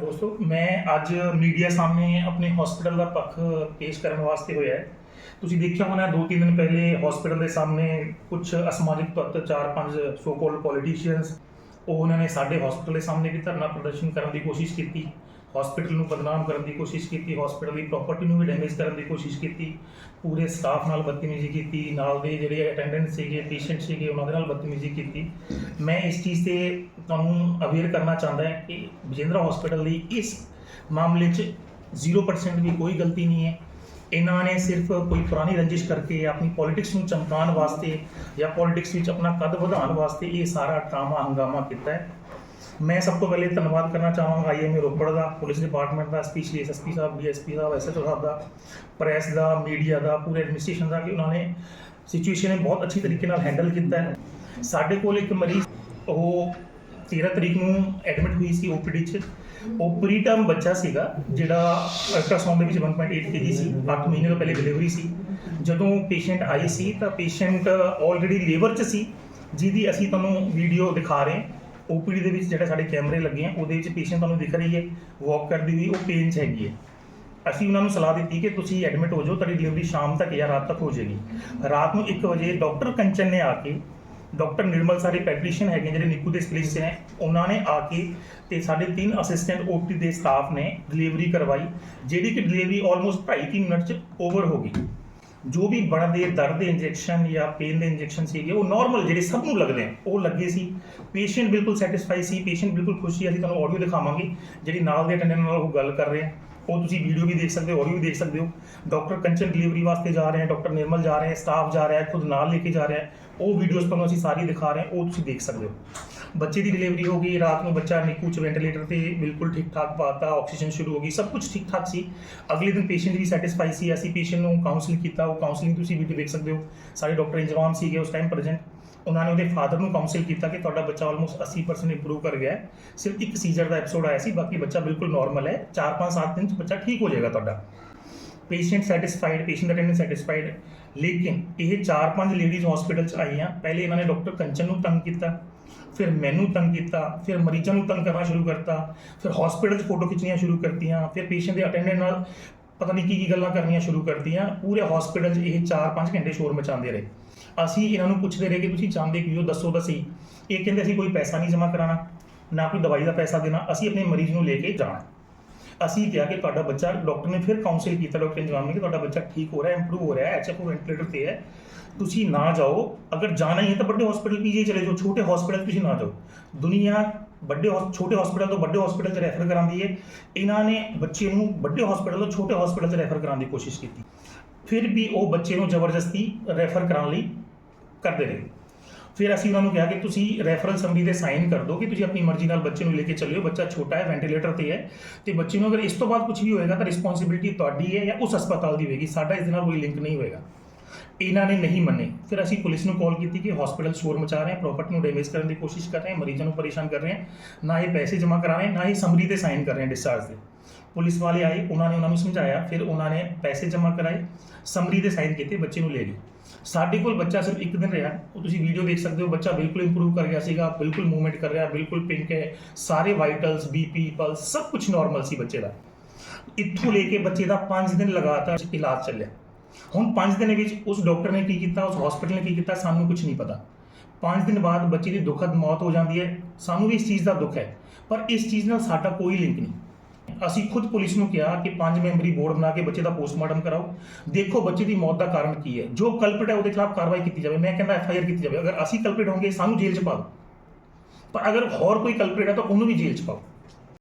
ਦੋਸਤੋ, ਮੈਂ ਅੱਜ ਮੀਡੀਆ ਸਾਹਮਣੇ ਆਪਣੇ ਹਸਪੀਟਲ ਦਾ ਪੱਖ ਪੇਸ਼ ਕਰਨ ਵਾਸਤੇ ਹੋਇਆ ਹੈ। ਤੁਸੀਂ ਦੇਖਿਆ ਹੋਣਾ, ਦੋ ਤਿੰਨ ਦਿਨ ਪਹਿਲੇ ਹਸਪੀਟਲ ਦੇ ਸਾਹਮਣੇ ਕੁਝ ਅਸਮਾਜਿਕ ਤੱਤ, ਚਾਰ ਪੰਜ ਸੋ ਕਾਲਡ ਪੋਲੀਟੀਸ਼ੀਅਨਸ ਉਹ ਉਹਨਾਂ ਨੇ ਸਾਡੇ ਹਸਪੀਟਲ ਦੇ ਸਾਹਮਣੇ ਵੀ ਧਰਨਾ ਪ੍ਰਦਰਸ਼ਨ ਕਰਨ ਦੀ ਕੋਸ਼ਿਸ਼ ਕੀਤੀ। ਹਸਪੀਟਲ ਨੂੰ ਬਦਨਾਮ ਕਰਨ ਦੀ ਕੋਸ਼ਿਸ਼ ਕੀਤੀ ਹਸਪੀਟਲ ਦੀ ਪ੍ਰਾਪਰਟੀ ਨੂੰ ਵੀ ਡੈਮੇਜ ਕਰਨ ਦੀ ਕੋਸ਼ਿਸ਼ ਕੀਤੀ, ਪੂਰੇ ਸਟਾਫ ਨਾਲ ਬਦਤਮੀਜ਼ੀ ਕੀਤੀ, ਨਾਲ ਦੇ ਜਿਹੜੇ ਅਟੈਂਡੈਂਟ ਸੀਗੇ ਪੇਸ਼ੈਂਟ ਸੀਗੇ, ਉਹਨਾਂ ਦੇ ਨਾਲ ਬਦਤਮੀਜ਼ੀ ਕੀਤੀ। ਮੈਂ ਇਸ ਚੀਜ਼ ਤੇ ਤੁਹਾਨੂੰ ਅਵੇਅਰ ਕਰਨਾ ਚਾਹੁੰਦਾ ਹਾਂ ਕਿ ਬਜਿੰਦਰਾ ਹਸਪੀਟਲ ਦੀ ਇਸ ਮਾਮਲੇ 'ਚ 0% ਵੀ ਕੋਈ ਗਲਤੀ ਨਹੀਂ ਹੈ। ਇਹਨਾਂ ਨੇ ਸਿਰਫ ਕੋਈ ਪੁਰਾਣੀ ਰੰਜਿਸ਼ ਕਰਕੇ ਆਪਣੀ ਪੋਲਿਟਿਕਸ ਨੂੰ ਚਮਕਾਉਣ ਵਾਸਤੇ ਜਾਂ ਪੋਲਿਟਿਕਸ ਵਿੱਚ ਆਪਣਾ ਕੱਦ ਵਧਾਉਣ ਵਾਸਤੇ ਇਹ ਸਾਰਾ ਡਰਾਮਾ ਹੰਗਾਮਾ ਕੀਤਾ ਹੈ। ਮੈਂ ਸਭ ਤੋਂ ਪਹਿਲੇ ਧੰਨਵਾਦ ਕਰਨਾ ਚਾਹਾਂਗਾ ਆਈਐਮਏ ਰੋਪੜ ਦਾ, ਪੁਲਿਸ ਡਿਪਾਰਟਮੈਂਟ ਦਾ ਐਸਪੀ ਐਸਪੀ ਸਾਹਿਬ ਡੀਐਸਪੀ ਸਾਹਿਬ ਐਸਐਚਓ ਸਾਹਿਬ ਦਾ, ਪ੍ਰੈਸ ਦਾ, ਮੀਡੀਆ ਦਾ, ਪੂਰੇ ਐਡਮਿਨਿਸਟ੍ਰੇਸ਼ਨ ਦਾ, ਕਿ ਉਹਨਾਂ ਨੇ ਸਿਚੁਏਸ਼ਨ ਨੂੰ ਬਹੁਤ ਅੱਛੀ ਤਰੀਕੇ ਨਾਲ ਹੈਂਡਲ ਕੀਤਾ ਹੈ। ਸਾਡੇ ਕੋਲ ਇੱਕ ਮਰੀਜ਼, ਉਹ 13 ਤਰੀਕ ਨੂੰ ਐਡਮਿਟ ਹੋਈ ਸੀ ਓਪੀਡੀ 'ਚ। ਉਹ ਪ੍ਰੀ ਟਰਮ ਬੱਚਾ ਸੀਗਾ, ਜਿਹੜਾ ਅਲਟਰਾਸਾਊਂਡ ਦੇ ਵਿੱਚ 1.8 kg ਸੀ 8 ਮਹੀਨੇ ਤੋਂ ਪਹਿਲੇ ਡਿਲੀਵਰੀ ਸੀ। ਜਦੋਂ ਪੇਸ਼ੈਂਟ ਆਈ ਸੀ ਤਾਂ ਪੇਸ਼ੈਂਟ ਆਲਰੇਡੀ ਲੇਬਰ 'ਚ ਸੀ, ਜਿਹਦੀ ਅਸੀਂ ਤੁਹਾਨੂੰ ਵੀਡੀਓ ਦਿਖਾ ਰਹੇ ਹਾਂ। ਓਪੀਡੀ ਦੇ ਵਿੱਚ ਜਿਹੜਾ ਸਾਡੇ ਕੈਮਰੇ ਲੱਗੇ ਆ, ਉਹਦੇ ਵਿੱਚ ਪੇਸ਼ੈਂਟ ਤੁਹਾਨੂੰ ਦਿਖ ਰਹੀ ਹੈ ਵਾਕ ਕਰਦੀ ਹੋਈ, ਉਹ ਪੇਨ 'ਚ ਹੈਗੀ ਹੈ। ਅਸੀਂ ਉਹਨਾਂ ਨੂੰ ਸਲਾਹ ਦਿੱਤੀ ਕਿ ਤੁਸੀਂ ਐਡਮਿਟ ਹੋ ਜਾਓ, ਤੁਹਾਡੀ ਡਿਲੀਵਰੀ ਸ਼ਾਮ ਤੱਕ ਜਾਂ ਰਾਤ ਤੱਕ ਹੋ ਜਾਏਗੀ। ਰਾਤ ਨੂੰ 1 ਵਜੇ ਡਾਕਟਰ ਕੰਚਨ ਨੇ ਆ ਕੇ ਡਾਕਟਰ ਨਿਰਮਲ ਸਾਰੇ ਪੈਟਰੀਸ਼ੀਅਨ ਹੈਗੇ ਜਿਹੜੇ ਨਿੱਕੂ ਦੇ ਸਪੈਸ਼ਲਿਸਟ ਨੇ, ਉਹਨਾਂ ਨੇ ਆ ਕੇ ਤੇ ਸਾਡੇ ਤਿੰਨ ਅਸਿਸਟੈਂਟ ਓਪੀ ਦੇ ਸਟਾਫ ਨੇ ਡਿਲੀਵਰੀ ਕਰਵਾਈ, ਜਿਹੜੀ ਕਿ ਡਿਲੀਵਰੀ ਆਲਮੋਸਟ 2.5 ਮਿੰਟ ਚ ਓਵਰ ਹੋ ਗਈ। ਜੋ ਵੀ ਬਣਦੇ, ਦਰਦ ਦੇ ਇੰਜੈਕਸ਼ਨ ਜਾਂ ਪੇਨ ਦੇ ਇੰਜੈਕਸ਼ਨ ਸੀਗੇ, ਉਹ ਨਾਰਮਲ ਜਿਹੜੇ ਸਭ ਨੂੰ ਲੱਗਦੇ ਆ, ਉਹ ਲੱਗੇ ਸੀ। ਪੇਸ਼ੈਂਟ ਬਿਲਕੁਲ ਸੈਟੀਸਫਾਈ ਸੀ ਪੇਸ਼ੈਂਟ ਬਿਲਕੁਲ ਖੁਸ਼ ਸੀ, ਅਸੀਂ ਤੁਹਾਨੂੰ ਆਡੀਓ ਦਿਖਾਵਾਂਗੇ। ਜਿਹੜੀ ਨਾਲ ਦੇ ਅਟੈਂਡੈਂਟ ਨਾਲ ਉਹ ਗੱਲ ਕਰ ਰਹੇ ਆ। ਉਹ ਤੁਸੀਂ ਵੀਡੀਓ ਵੀ ਦੇਖ ਸਕਦੇ ਹੋ ਆਡੀਓ ਵੀ ਦੇਖ ਸਕਦੇ ਹੋ। ਡਾਕਟਰ ਕੰਚਨ ਡਿਲੀਵਰੀ ਵਾਸਤੇ ਜਾ ਰਹੇ ਹੈ ਡਾਕਟਰ ਨਿਰਮਲ ਜਾ ਰਹੇ ਹੈ ਸਟਾਫ ਜਾ ਰਿਹਾ ਹੈ ਖੁਦ ਨਾਲ ਲੈ ਕੇ ਜਾ ਰਿਹਾ। ਹੈ ਉਹ ਵੀਡੀਓਜ਼ ਤੁਹਾਨੂੰ ਅਸੀਂ ਸਾਰੀ ਦਿਖਾ ਰਹੇ ਹਾਂ, ਉਹ ਤੁਸੀਂ ਦੇਖ ਸਕਦੇ ਹੋ। ਬੱਚੇ ਦੀ ਡਿਲੀਵਰੀ ਹੋ ਗਈ, ਰਾਤ ਨੂੰ ਬੱਚਾ ਨਿੱਕੂ ਚ ਵੈਂਟੀਲੇਟਰ ਤੇ ਬਿਲਕੁਲ ਠੀਕ ਠਾਕ ਪਾਤਾ ਆਕਸੀਜਨ ਸ਼ੁਰੂ ਹੋ ਗਈ, ਸਭ ਕੁਝ ਠੀਕ ਠਾਕ ਸੀ। ਅਗਲੇ ਦਿਨ ਪੇਸ਼ੈਂਟ ਵੀ ਸੈਟੀਸਫਾਈ ਸੀ, ਅਸੀਂ ਪੇਸ਼ੈਂਟ ਨੂੰ ਕਾਉਂਸਲ ਕੀਤਾ, ਉਹ ਕਾਉਂਸਲਿੰਗ ਤੁਸੀਂ ਵੀਡੀਓ ਦੇਖ ਸਕਦੇ ਹੋ। ਸਾਰੇ ਡਾਕਟਰ ਇੰਜਵਾਮ ਸੀਗੇ ਉਸ ਟਾਈਮ ਪ੍ਰੈਜ਼ੈਂਟ ਉਹਨਾਂ ਨੇ ਉਹਦੇ ਫਾਦਰ ਨੂੰ ਕਾਉਂਸਲ ਕੀਤਾ ਕਿ ਤੁਹਾਡਾ ਬੱਚਾ ਆਲਮੋਸਟ 80% ਇੰਪਰੂਵ ਕਰ ਗਿਆ ਹੈ। ਸਿਰਫ ਇੱਕ ਸੀਜ਼ਰ ਦਾ ਐਪੀਸੋਡ ਆਇਆ ਸੀ, ਬਾਕੀ ਬੱਚਾ ਬਿਲਕੁਲ ਨਾਰਮਲ ਹੈ। 4-5 7 ਦਿਨ ਚ ਬੱਚਾ ਠੀਕ ਹੋ ਜਾਏਗਾ ਤੁਹਾਡਾ। Patient satisfied patient attendant satisfied ਲੇਕਿਨ ਇਹ 4-5 ਲੇਡੀਜ਼ ਹਸਪੀਟਲ ਚ ਆਈਆਂ, ਪਹਿਲੇ ਇਹਨਾਂ ਨੇ ਡਾਕਟਰ ਕੰਚਨ ਨੂੰ ਤੰਗ ਕੀਤਾ, ਫਿਰ ਮੈਨੂੰ ਤੰਗ ਕੀਤਾ, ਫਿਰ ਮਰੀਜ਼ਾਂ ਨੂੰ ਤੰਗ ਕਰਨਾ ਸ਼ੁਰੂ ਕਰਤਾ, ਫਿਰ ਹਸਪੀਟਲ 'ਚ ਫੋਟੋ ਖਿੱਚਣੀਆਂ ਸ਼ੁਰੂ ਕਰਤੀਆਂ, ਫਿਰ ਪੇਸ਼ੈਂਟ ਦੇ ਅਟੈਂਡੈਂਟ ਨਾਲ ਪਤਾ ਨਹੀਂ ਕੀ ਕੀ ਗੱਲਾਂ ਕਰਨੀਆਂ ਸ਼ੁਰੂ ਕਰਤੀਆਂ ਪੂਰੇ ਹਸਪੀਟਲ 'ਚ ਇਹ 4-5 ਘੰਟੇ ਸ਼ੋਰ ਮਚਾਉਂਦੇ ਰਹੇ। ਅਸੀਂ ਇਹਨਾਂ ਨੂੰ ਪੁੱਛਦੇ ਰਹੇ ਕਿ ਤੁਸੀਂ ਚਾਹੁੰਦੇ ਕੀ ਹੋ? ਦੱਸੋ ਤਾਂ ਸਹੀ। ਇਹ ਕਹਿੰਦੇ ਅਸੀਂ ਕੋਈ ਪੈਸਾ ਨਹੀਂ ਜਮ੍ਹਾਂ ਕਰਾਉਣਾ, ਨਾ ਕੋਈ ਦਵਾਈ ਦਾ ਪੈਸਾ ਦੇਣਾ, ਅਸੀਂ ਆਪਣੇ ਮਰੀਜ਼ ਨੂੰ ਲੈ ਕੇ ਜਾਣਾ। ਅਸੀਂ ਕਿਹਾ ਕਿ ਤੁਹਾਡਾ ਬੱਚਾ ਡਾਕਟਰ ਨੇ ਫਿਰ ਕਾਉਂਸਲ ਕੀਤਾ ਡਾਕਟਰ ਇੰਜਵਾਮ ਨੇ ਕਿ ਤੁਹਾਡਾ ਬੱਚਾ ਠੀਕ ਹੋ ਰਿਹਾ ਇੰਪਰੂਵ ਹੋ ਰਿਹਾ ਹੈ ਐਚਐਫਓ ਵੈਂਟੀਲੇਟਰ ਤੇ ਹੈ। ਤੁਸੀਂ ਨਾ ਜਾਓ। ਅਗਰ ਜਾਣਾ ਹੀ ਹੈ ਤਾਂ ਵੱਡੇ ਹਸਪੀਟਲ ਪੀਜੀ ਚਲੇ ਜਾਓ, ਛੋਟੇ ਹਸਪੀਟਲ ਤੁਸੀਂ ਨਾ ਜਾਓ। ਦੁਨੀਆ ਵੱਡੇ ਹੌਸ- ਛੋਟੇ ਹਸਪੀਟਲ ਤੋਂ ਵੱਡੇ ਹਸਪੀਟਲ 'ਚ ਰੈਫਰ ਕਰਾਉਂਦੀ ਹੈ। ਇਹਨਾਂ ਨੇ ਬੱਚੇ ਨੂੰ ਵੱਡੇ ਹਸਪੀਟਲ ਤੋਂ ਛੋਟੇ ਹਸਪੀਟਲ 'ਚ ਰੈਫਰ ਕਰਾਉਣ ਦੀ ਕੋਸ਼ਿਸ਼ ਕੀਤੀ। ਫਿਰ ਵੀ ਉਹ ਬੱਚੇ ਨੂੰ ਜ਼ਬਰਦਸਤੀ ਰੈਫਰ ਕਰਾਉਣ ਲਈ ਕਰਦੇ ਰਹੇ। ਫਿਰ ਅਸੀਂ ਉਹਨਾਂ ਨੂੰ ਕਿਹਾ ਕਿ ਤੁਸੀਂ ਰੈਫਰਲ ਸੰਮਤੀ ਤੇ ਸਾਈਨ ਕਰ ਦਿਓ ਕਿ ਤੁਸੀਂ ਆਪਣੀ ਮਰਜ਼ੀ ਨਾਲ ਬੱਚੇ ਨੂੰ ਲੈ ਕੇ ਚੱਲਿਓ। ਬੱਚਾ ਛੋਟਾ ਹੈ ਵੈਂਟੀਲੇਟਰ ਤੇ ਹੈ। ਤੇ ਬੱਚੇ ਨੂੰ ਅਗਰ ਇਸ ਤੋਂ ਬਾਅਦ ਕੁਝ ਵੀ ਹੋਏਗਾ ਤਾਂ ਰਿਸਪੌਂਸਿਬਿਲਟੀ ਤੁਹਾਡੀ ਹੈ ਜਾਂ ਉਸ ਹਸਪਤਾਲ ਦੀ ਹੋਏਗੀ। ਸਾਡਾ ਇਸ ਦੇ ਨਾਲ ਕੋਈ ਲਿੰਕ ਨਹੀਂ ਹੋਏਗਾ। ਇਹਨਾਂ ਨੇ ਨਹੀਂ ਮੰਨੇ। ਫਿਰ ਅਸੀਂ ਪੁਲਿਸ ਨੂੰ ਕਾਲ ਕੀਤੀ ਕਿ ਹਸਪੀਟਲ ਸ਼ੋਰ ਮਚਾ ਰਹੇ ਹਨ ਪ੍ਰਾਪਰਟੀ ਨੂੰ ਡੈਮੇਜ ਕਰਨ ਦੀ ਕੋਸ਼ਿਸ਼ ਕਰ ਰਹੇ ਹਨ ਮਰੀਜ਼ਾਂ ਨੂੰ ਪਰੇਸ਼ਾਨ ਕਰ ਰਹੇ ਹਨ ਨਾ ਹੀ ਪੈਸੇ ਜਮ੍ਹਾਂ ਕਰਾ ਰਹੇ, ਨਾ ਹੀ ਸਮਰੀ ਤੇ ਸਾਈਨ ਕਰ ਰਹੇ ਹਨ ਡਿਸਚਾਰਜ ਦੇ। ਪੁਲਿਸ ਵਾਲੇ ਆਏ, ਉਹਨਾਂ ਨੇ ਉਹਨਾਂ ਨੂੰ ਸਮਝਾਇਆ, ਫਿਰ ਉਹਨਾਂ ਨੇ ਪੈਸੇ ਜਮ੍ਹਾਂ ਕਰਾਏ, ਸਮਰੀ ਦੇ ਸਾਈਨ ਕੀਤੇ, ਬੱਚੇ ਨੂੰ ਲੈ ਗਏ। ਸਾਡੇ ਕੋਲ ਬੱਚਾ ਸਿਰਫ ਇੱਕ ਦਿਨ ਰਿਹਾ, ਉਹ ਤੁਸੀਂ ਵੀਡੀਓ ਦੇਖ ਸਕਦੇ ਹੋ, ਬੱਚਾ ਬਿਲਕੁਲ ਇੰਪਰੂਵ ਕਰ ਗਿਆ ਸੀਗਾ, ਬਿਲਕੁਲ ਮੂਵਮੈਂਟ ਕਰ ਰਿਹਾ, ਬਿਲਕੁਲ ਪਿੰਕ ਹੈ, ਸਾਰੇ ਵਾਈਟਲਸ ਬੀਪੀ ਪਲਸ ਸਭ ਕੁਝ ਨਾਰਮਲ ਸੀ ਬੱਚੇ ਦਾ। ਇੱਥੋਂ ਲੈ ਕੇ ਬੱਚੇ ਦਾ 5 ਦਿਨ ਲਗਾਤਾਰ ਇਲਾਜ ਚੱਲਿਆ। ਹੁਣ 5 ਦਿਨ ਵਿੱਚ ਉਸ ਡਾਕਟਰ ਨੇ ਕੀ ਕੀਤਾ, ਉਸ ਹਸਪੀਟਲ ਨੇ ਕੀ ਕੀਤਾ, ਸਾਨੂੰ ਕੁਝ ਨਹੀਂ ਪਤਾ। 5 ਦਿਨ ਬਾਅਦ ਬੱਚੇ ਦੀ ਦੁਖਦ ਮੌਤ ਹੋ ਜਾਂਦੀ ਹੈ, ਸਾਨੂੰ ਵੀ ਇਸ ਚੀਜ਼ ਦਾ ਦੁੱਖ ਹੈ, ਪਰ ਇਸ ਚੀਜ਼ ਨਾਲ ਸਾਡਾ ਕੋਈ ਲਿੰਕ ਨਹੀਂ। ਅਸੀਂ ਖੁਦ ਪੁਲਿਸ ਨੂੰ ਕਿਹਾ ਕਿ ਪੰਜ ਮੈਂਬਰੀ ਬੋਰਡ ਬਣਾ ਕੇ ਬੱਚੇ ਦਾ ਪੋਸਟਮਾਰਟਮ ਕਰਾਓ। ਦੇਖੋ ਬੱਚੇ ਦੀ ਮੌਤ ਦਾ ਕਾਰਨ ਕੀ ਹੈ। ਜੋ ਕਲਪਿਟ ਹੈ, ਉਹਦੇ ਖਿਲਾਫ ਕਾਰਵਾਈ ਕੀਤੀ ਜਾਵੇ। ਮੈਂ ਕਹਿੰਦਾ ਐਫ ਆਈ ਆਰ ਕੀਤੀ ਜਾਵੇ। ਅਗਰ ਅਸੀਂ ਕਲਪਿਟ ਹੋਗੇ ਸਾਨੂੰ ਜੇਲ੍ਹ 'ਚ ਪਾਓ ਪਰ ਅਗਰ ਹੋਰ ਕੋਈ ਕਲਪਿਟ ਹੈ, ਤਾਂ ਉਹਨੂੰ ਵੀ ਜੇਲ੍ਹ 'ਚ ਪਾਓ।